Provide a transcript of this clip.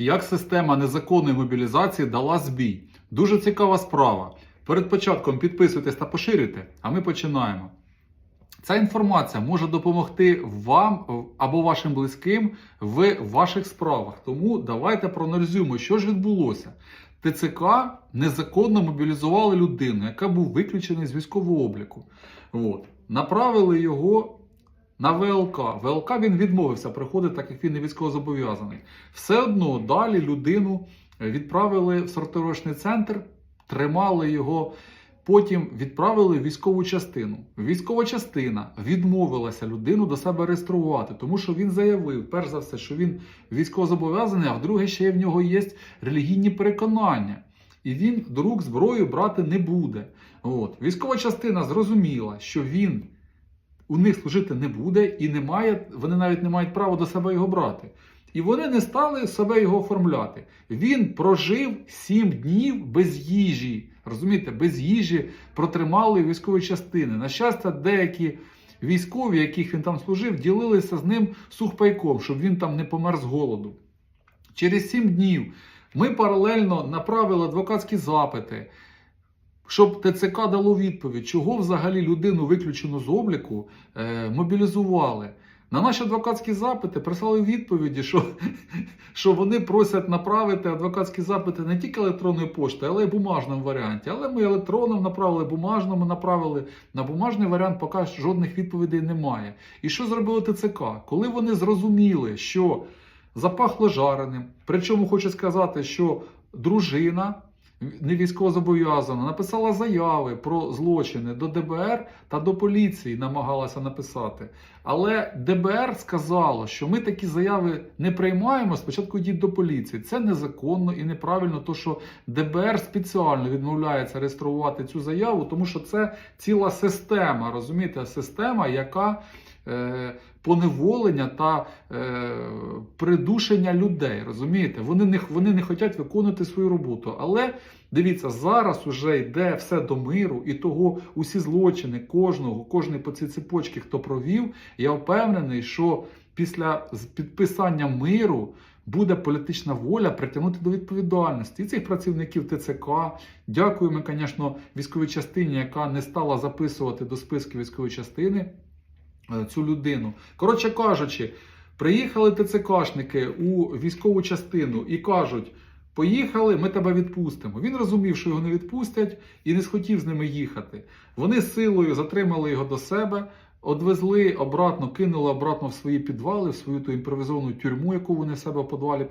Як система незаконної мобілізації дала збій. Дуже цікава справа. Перед початком підписуйтесь та поширюйте, а ми починаємо. Ця інформація може допомогти вам або вашим близьким в ваших справах. Тому давайте проаналізуємо, що ж відбулося. ТЦК незаконно мобілізували людину, яка був виключений з військового обліку. От. Направили його на ВЛК. ВЛК він відмовився приходити, так як він не військовозобов'язаний. Все одно далі людину відправили в сортировочний центр, тримали його. Потім відправили в військову частину. Військова частина відмовилася людину до себе реєструвати, тому що він заявив, перш за все, що він військовозобов'язаний, а вдруге, ще в нього є релігійні переконання. І він до рук зброю брати не буде. От. Військова частина зрозуміла, що він у них служити не буде, і не має, вони навіть не мають права до себе його брати. І вони не стали себе його оформляти. Він прожив сім днів без їжі. Розумієте, без їжі протримали військові частини. На щастя, деякі військові, яких він там служив, ділилися з ним сухпайком, щоб він там не помер з голоду. Через сім днів ми паралельно направили адвокатські запити, щоб ТЦК дало відповідь, чого взагалі людину виключену з обліку е, мобілізували. На наші адвокатські запити прислали відповіді, що, що вони просять направити адвокатські запити не тільки електронною поштою, але й бумажному варіанті. Але ми електронним направили, бумажному направили. На бумажний варіант поки жодних відповідей немає. І що зробило ТЦК? Коли вони зрозуміли, що запахло жареним, причому хочу сказати, що дружина не військовозобов'язана, написала заяви про злочини до ДБР та до поліції намагалася написати. Але ДБР сказало, що ми такі заяви не приймаємо. Спочатку йдіть до поліції. Це незаконно і неправильно, то що ДБР спеціально відмовляється реєструвати цю заяву, тому що це ціла система, розумієте, система, яка поневолення та е, придушення людей. Розумієте, вони не вони не хочуть виконувати свою роботу. Але дивіться, зараз уже йде все до миру, і того усі злочини кожного, кожної по цій цепочці, хто провів, я впевнений, що після підписання миру. Буде політична воля притягнути до відповідальності і цих працівників ТЦК. Дякуємо, звісно, військовій частині, яка не стала записувати до списку військової частини е, цю людину. Коротше кажучи, приїхали ТЦКшники у військову частину і кажуть: поїхали, ми тебе відпустимо. Він розумів, що його не відпустять, і не схотів з ними їхати. Вони силою затримали його до себе. Одвезли обратно, кинули обратно в свої підвали, в свою ту імпровізовану тюрму, яку вони в себе в підвалі